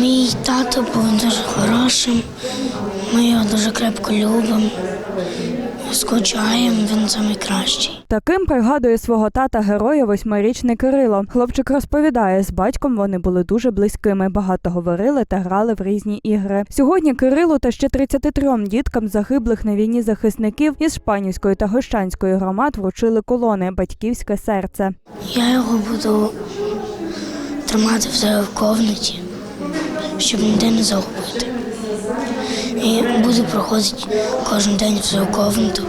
Мій тато був дуже хорошим. Ми його дуже крепко любимо. Скучаємо, він найкращий. Таким пригадує свого тата героя восьмирічний Кирило. Хлопчик розповідає, з батьком вони були дуже близькими, багато говорили та грали в різні ігри. Сьогодні Кирилу та ще 33 діткам загиблих на війні захисників із Шпанівської та Гощанської громад вручили колони Батьківське серце. Я його буду тримати в себе в ковнаті, щоб ніде не загубити. І буду проходити кожен день в свою ковнату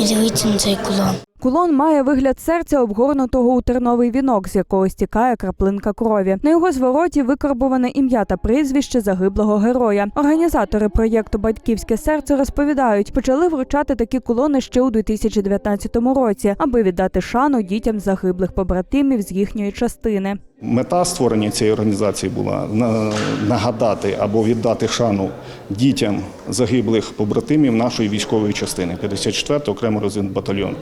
і дивитися на цей кулон. Кулон має вигляд серця, обгорнутого у терновий вінок, з якого стікає краплинка крові. На його звороті викарбуване ім'я та прізвище загиблого героя. Організатори проєкту Батьківське серце розповідають, почали вручати такі кулони ще у 2019 році, аби віддати шану дітям загиблих побратимів з їхньої частини. Мета створення цієї організації була на- нагадати або віддати шану дітям загиблих побратимів нашої військової частини 54 окремо розвідний батальйон.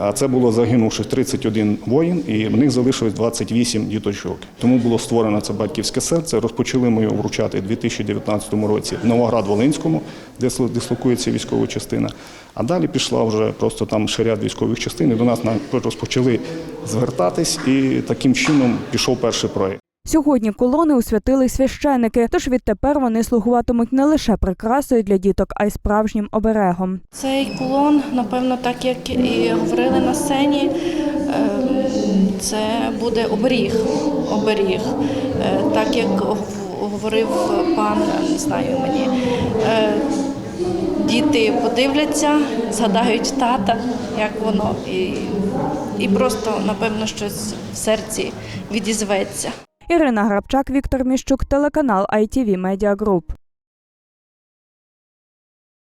А це було загинувших 31 воїн, і в них залишилось 28 діточок. Тому було створено це батьківське серце. Розпочали ми його вручати у 2019 році в Новоград-Волинському, де дислокується військова частина. А далі пішла вже просто там ще ряд військових частин. І до нас розпочали звертатись, і таким чином пішов перший проєкт. Сьогодні колони освятили священики, тож відтепер вони слугуватимуть не лише прикрасою для діток, а й справжнім оберегом. Цей кулон, напевно, так як і говорили на сцені, е, це буде оберіг. оберіг. Е, Так як говорив пан, не знаю мені, е, діти подивляться, згадають тата, як воно, і, і просто, напевно, щось в серці відізветься. Ірина Грабчак, Віктор Міщук, телеканал ITV Media Group.